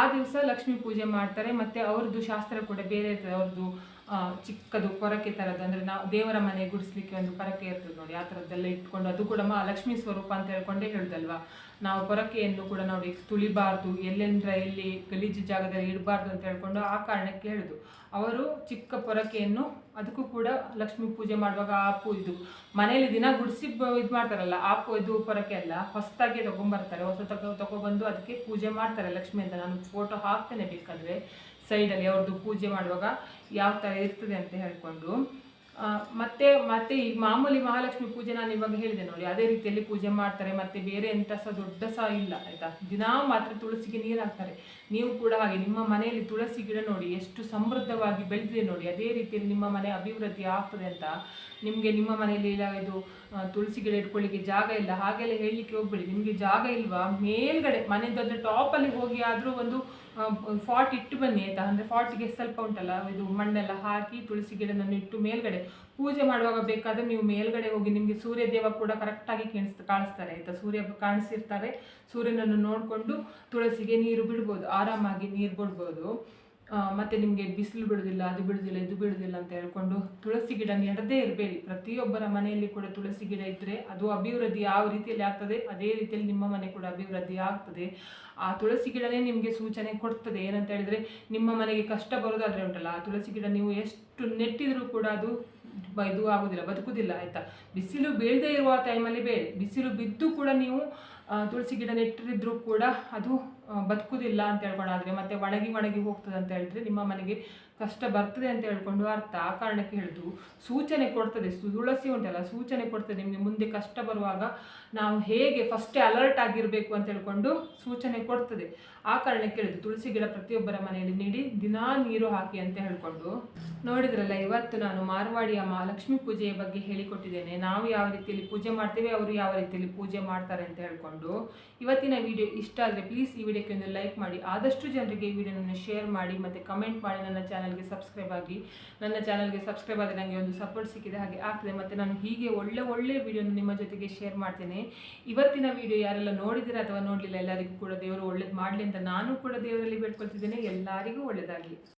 ಆ ದಿವಸ ಲಕ್ಷ್ಮೀ ಪೂಜೆ ಮಾಡ್ತಾರೆ, ಮತ್ತೆ ಅವ್ರದ್ದು ಶಾಸ್ತ್ರ ಕೂಡ ಬೇರೆ ಇರ್ತದೆ. ಅವ್ರದ್ದು ಚಿಕ್ಕದು ಪೊರಕೆ ಥರದ್ದು ಅಂದ್ರೆ ನಾವು ದೇವರ ಮನೆ ಗುಡಿಸ್ಲಿಕ್ಕೆ ಒಂದು ಪರಕೆ ಇರ್ತದೆ ನೋಡಿ, ಆ ಥರದ್ದೆಲ್ಲ ಇಟ್ಕೊಂಡು ಅದು ಕೂಡ ಮಾ ಲಕ್ಷ್ಮೀ ಸ್ವರೂಪ ಅಂತ ಹೇಳ್ಕೊಂಡೇ ಹೇಳುದಲ್ವಾ? ನಾವು ಪೊರಕೆಯನ್ನು ಕೂಡ ನಾವು ತುಳಿಬಾರ್ದು, ಎಲ್ಲೆಂದ್ರ ಎಲ್ಲಿ ಗಲೀಜು ಜಾಗದಲ್ಲಿ ಇಡಬಾರ್ದು ಅಂತ ಹೇಳ್ಕೊಂಡು ಆ ಕಾರಣಕ್ಕೆ ಹೇಳಿದ್ರು. ಅವರು ಚಿಕ್ಕ ಪೊರಕೆಯನ್ನು ಅದಕ್ಕೂ ಕೂಡ ಲಕ್ಷ್ಮಿ ಪೂಜೆ ಮಾಡುವಾಗ ಆ ಪೂ ಇದು. ಮನೆಯಲ್ಲಿ ದಿನ ಗುಡಿಸಿ ಇದು ಮಾಡ್ತಾರಲ್ಲ, ಆ ಪೂ ಇದು ಪೊರಕೆ ಅಲ್ಲ, ಹೊಸದಾಗಿ ತಗೊಂಬರ್ತಾರೆ, ಹೊಸ ತಗೊ ತಗೊಬಂದು ಅದಕ್ಕೆ ಪೂಜೆ ಮಾಡ್ತಾರೆ ಲಕ್ಷ್ಮಿ ಅಂತ. ನಾನು ಫೋಟೋ ಹಾಕ್ತೇನೆ ಬೇಕಾದರೆ ಸೈಡಲ್ಲಿ ಅವ್ರದ್ದು ಪೂಜೆ ಮಾಡುವಾಗ ಯಾವ ಥರ ಇರ್ತದೆ ಅಂತ ಹೇಳ್ಕೊಂಡು. ಮತ್ತೆ ಮತ್ತೆ ಈ ಮಾಮೂಲಿ ಮಹಾಲಕ್ಷ್ಮಿ ಪೂಜೆ ನಾನು ಇವಾಗ ಹೇಳಿದೆ ನೋಡಿ, ಅದೇ ರೀತಿಯಲ್ಲಿ ಪೂಜೆ ಮಾಡ್ತಾರೆ, ಮತ್ತೆ ಬೇರೆ ಎಂತ ಸಹ ದೊಡ್ಡ ಸಹ ಇಲ್ಲ, ಆಯ್ತಾ? ದಿನಾ ಮಾತ್ರ ತುಳಸಿಗೆ ನೀರು ಹಾಕ್ತಾರೆ ನೀವು ಕೂಡ ಹಾಗೆ ನಿಮ್ಮ ಮನೆಯಲ್ಲಿ ತುಳಸಿ ಗಿಡ ನೋಡಿ, ಎಷ್ಟು ಸಮೃದ್ಧವಾಗಿ ಬೆಳೆದಿದೆ ನೋಡಿ, ಅದೇ ರೀತಿಯಲ್ಲಿ ನಿಮ್ಮ ಮನೆ ಅಭಿವೃದ್ಧಿ ಆಗ್ತದೆ ಅಂತ ನಿಮಗೆ ನಿಮ್ಮ ಮನೆಯಲ್ಲಿ ಇಲ್ಲ, ಇದು ತುಳಸಿ ಗಿಡ ಇಟ್ಕೊಳ್ಳಿಕ್ಕೆ ಜಾಗ ಇಲ್ಲ, ಹಾಗೆಲ್ಲ ಹೇಳಲಿಕ್ಕೆ ಹೋಗ್ಬೇಡಿ. ನಿಮಗೆ ಜಾಗ ಇಲ್ವಾ? ಮೇಲ್ಗಡೆ ಮನೆ ದೊಡ್ಡ ಟಾಪಲ್ಲಿ ಹೋಗಿ ಆದರೂ ಒಂದು ಫಾಟ್ ಇಟ್ಟು ಬನ್ನಿ ಆಯ್ತಾ? ಅಂದರೆ ಫಾಟಿಗೆ ಸ್ವಲ್ಪ ಉಂಟಲ್ಲ, ಇದು ಮಣ್ಣೆಲ್ಲ ಹಾಕಿ ತುಳಸಿ ಗಿಡನನ್ನು ಇಟ್ಟು ಮೇಲ್ಗಡೆ ಪೂಜೆ ಮಾಡುವಾಗ ಬೇಕಾದ್ರೆ ನೀವು ಮೇಲ್ಗಡೆ ಹೋಗಿ ನಿಮಗೆ ಸೂರ್ಯ ದೇವ ಕೂಡ ಕರೆಕ್ಟಾಗಿ ಕಾಣಿಸ್ ಕಾಣಿಸ್ತಾರೆ, ಆಯ್ತಾ? ಸೂರ್ಯ ಕಾಣಿಸಿರ್ತಾರೆ, ಸೂರ್ಯನನ್ನು ನೋಡಿಕೊಂಡು ತುಳಸಿಗೆ ನೀರು ಬಿಡ್ಬೋದು, ಆರಾಮಾಗಿ ನೀರು ಬಿಡ್ಬೋದು. ಮತ್ತು ನಿಮಗೆ ಬಿಸಿಲು ಬಿಡೋದಿಲ್ಲ, ಅದು ಬಿಡೋದಿಲ್ಲ, ಇದು ಬಿಡೋದಿಲ್ಲ ಅಂತ ಹೇಳ್ಕೊಂಡು ತುಳಸಿ ಗಿಡ ನೆಡದೇ ಇರಬೇಡಿ. ಪ್ರತಿಯೊಬ್ಬರ ಮನೆಯಲ್ಲಿ ಕೂಡ ತುಳಸಿ ಗಿಡ ಇದ್ದರೆ ಅದು ಅಭಿವೃದ್ಧಿ ಯಾವ ರೀತಿಯಲ್ಲಿ ಆಗ್ತದೆ, ಅದೇ ರೀತಿಯಲ್ಲಿ ನಿಮ್ಮ ಮನೆ ಕೂಡ ಅಭಿವೃದ್ಧಿ ಆಗ್ತದೆ. ಆ ತುಳಸಿ ಗಿಡನೇ ನಿಮಗೆ ಸೂಚನೆ ಕೊಡ್ತದೆ. ಏನಂತ ಹೇಳಿದರೆ, ನಿಮ್ಮ ಮನೆಗೆ ಕಷ್ಟ ಬರೋದಾದರೆ ಉಂಟಲ್ಲ, ಆ ತುಳಸಿ ಗಿಡ ನೀವು ಎಷ್ಟು ನೆಟ್ಟಿದ್ರೂ ಕೂಡ ಅದು ಇದು ಆಗೋದಿಲ್ಲ, ಬದುಕುದಿಲ್ಲ, ಆಯ್ತಾ? ಬಿಸಿಲು ಬೀಳದೆ ಇರುವ ಟೈಮಲ್ಲಿ ಬೇರೆ. ಬಿಸಿಲು ಬಿದ್ದು ಕೂಡ ನೀವು ತುಳಸಿ ಗಿಡ ನೆಟ್ಟಿದ್ರು ಕೂಡ ಅದು ಬದುಕೋದಿಲ್ಲ ಅಂತ ಹೇಳ್ಕೊಂಡು ಆದರೆ, ಮತ್ತೆ ಒಣಗಿ ಒಣಗಿ ಹೋಗ್ತದೆ ಅಂತ ಹೇಳಿದ್ರೆ ನಿಮ್ಮ ಮನೆಗೆ ಕಷ್ಟ ಬರ್ತದೆ ಅಂತ ಹೇಳ್ಕೊಂಡು ಅರ್ಥ, ಆ ಕಾರಣಕ್ಕೆ ಹೇಳಿದ್ರು ಸೂಚನೆ ಕೊಡ್ತದೆ ತುಳಸಿ ಉಂಟಲ್ಲ, ಸೂಚನೆ ಕೊಡ್ತದೆ ನಿಮಗೆ ಮುಂದೆ ಕಷ್ಟ ಬರುವಾಗ ನಾವು ಹೇಗೆ ಫಸ್ಟೇ ಅಲರ್ಟ್ ಆಗಿರಬೇಕು ಅಂತ ಹೇಳ್ಕೊಂಡು ಸೂಚನೆ ಕೊಡ್ತದೆ. ಆ ಕಾರಣಕ್ಕೆ ಹೇಳಿದ್ರು ತುಳಸಿ ಗಿಡ ಪ್ರತಿಯೊಬ್ಬರ ಮನೆಯಲ್ಲಿ ನೀಡಿ, ದಿನಾ ನೀರು ಹಾಕಿ ಅಂತ ಹೇಳ್ಕೊಂಡು. ನೋಡಿದ್ರಲ್ಲ, ಇವತ್ತು ನಾನು ಮಾರ್ವಾಡಿಯ ಮಹಾಲಕ್ಷ್ಮಿ ಪೂಜೆಯ ಬಗ್ಗೆ ಹೇಳಿಕೊಟ್ಟಿದ್ದೇನೆ. ನಾವು ಯಾವ ರೀತಿಯಲ್ಲಿ ಪೂಜೆ ಮಾಡ್ತೇವೆ, ಅವರು ಯಾವ ರೀತಿಯಲ್ಲಿ ಪೂಜೆ ಮಾಡ್ತಾರೆ ಅಂತ ಹೇಳ್ಕೊಂಡು. ಇವತ್ತಿನ ವಿಡಿಯೋ ಇಷ್ಟ ಆದರೆ ಪ್ಲೀಸ್ ಈ ವಿಡಿಯೋಕ್ಕೆ ಒಂದು ಲೈಕ್ ಮಾಡಿ. ಆದಷ್ಟು ಜನರಿಗೆ ಈ ವಿಡಿಯೋನ ಶೇರ್ ಮಾಡಿ, ಮತ್ತು ಕಮೆಂಟ್ ಮಾಡಿ ನನ್ನ ಚಾನಲ್ಗೆ ಸಬ್ಸ್ಕ್ರೈಬ್ ಆಗಿ, ನನ್ನ ಚಾನಲ್ಗೆ ಸಬ್ಸ್ಕ್ರೈಬ್ ಆದರೆ ನನಗೆ ಒಂದು ಸಪೋರ್ಟ್ ಸಿಕ್ಕಿದೆ ಹಾಗೆ ಆಗ್ತದೆ. ಮತ್ತು ನಾನು ಹೀಗೆ ಒಳ್ಳೆ ಒಳ್ಳೆ ವೀಡಿಯೋನ ನಿಮ್ಮ ಜೊತೆಗೆ ಶೇರ್ ಮಾಡ್ತೇನೆ. ಇವತ್ತಿನ ವಿಡಿಯೋ ಯಾರೆಲ್ಲ ನೋಡಿದಿರ ಅಥವಾ ನೋಡಲಿಲ್ಲ, ಎಲ್ಲರಿಗೂ ಕೂಡ ದೇವರು ಒಳ್ಳೇದು ಮಾಡಲಿ ಅಂತ ನಾನು ಕೂಡ ದೇವರಲ್ಲಿ ಬೇಡ್ಕೊಳ್ತಿದ್ದೇನೆ. ಎಲ್ಲರಿಗೂ ಒಳ್ಳೆಯದಾಗಲಿ